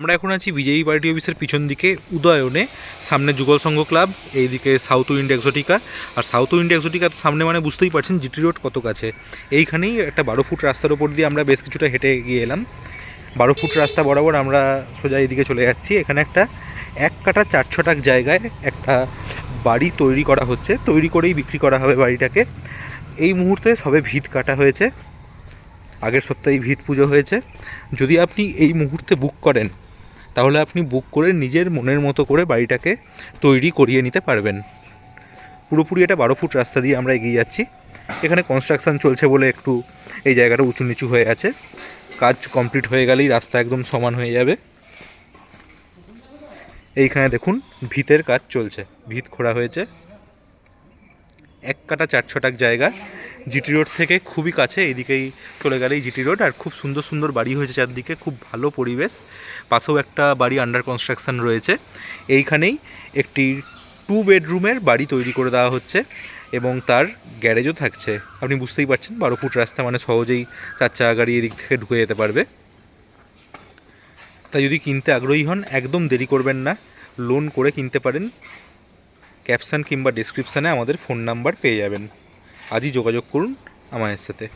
আমরা এখন আছি বিজেপি পার্টি অফিসের পিছন দিকে উদয়নে, সামনে যুগল সংঘ ক্লাব, এইদিকে সাউথ উইন্ড এক্সোটিকা। আর সাউথ উইন্ড এক্সোটিকা তো সামনে মানে বুঝতেই পারছেন জিটি রোড কত কাছে। এইখানেই একটা বারো ফুট রাস্তার ওপর দিয়ে আমরা বেশ কিছুটা হেঁটে গিয়ে এলাম। বারো ফুট রাস্তা বরাবর আমরা সোজা এদিকে চলে যাচ্ছি। এখানে একটা এক কাটা চার ছটাক জায়গায় একটা বাড়ি তৈরি করা হচ্ছে। তৈরি করেই বিক্রি করা হবে বাড়িটাকে। এই মুহূর্তে সবে ভিত কাটা হয়েছে। আগের সপ্তাহেই ভিত পুজো হয়েছে। যদি আপনি এই মুহূর্তে বুক করেন তাহলে আপনি বুক করে নিজের মনের মতো করে বাড়িটাকে তৈরি করিয়ে নিতে পারবেন। পুরোপুরি এটা বারো ফুট রাস্তা দিয়ে আমরা এগিয়ে যাচ্ছি। এখানে কনস্ট্রাকশন চলছে বলে একটু এই জায়গাটা উঁচু নিচু হয়ে আছে। কাজ কমপ্লিট হয়ে গেলেই রাস্তা একদম সমান হয়ে যাবে। এইখানে দেখুন, ভিতের কাজ চলছে। ভিত খোঁড়া হয়েছে। এক কাটা চার ছটাক জায়গা। জিটি রোড থেকে খুবই কাছে, এদিকেই চলে গেলেই জিটি রোড। আর খুব সুন্দর সুন্দর বাড়ি হয়েছে চারদিকে, খুব ভালো পরিবেশ। পাশেও একটা বাড়ি আন্ডার কনস্ট্রাকশন রয়েছে। এইখানেই একটি টু বেডরুমের বাড়ি তৈরি করে দেওয়া হচ্ছে এবং তার গ্যারেজও থাকছে। আপনি বুঝতেই পারছেন বারো ফুট রাস্তা মানে সহজেই চার চাকা গাড়ি এদিক থেকে ঢুকে যেতে পারবে। তাই যদি কিনতে আগ্রহী হন, একদম দেরি করবেন না। লোন করে কিনতে পারেন। ক্যাপশন কিংবা ডিসক্রিপশানে আমাদের ফোন নাম্বার পেয়ে যাবেন। আজই যোগাযোগ করুন আমাদের সাথে।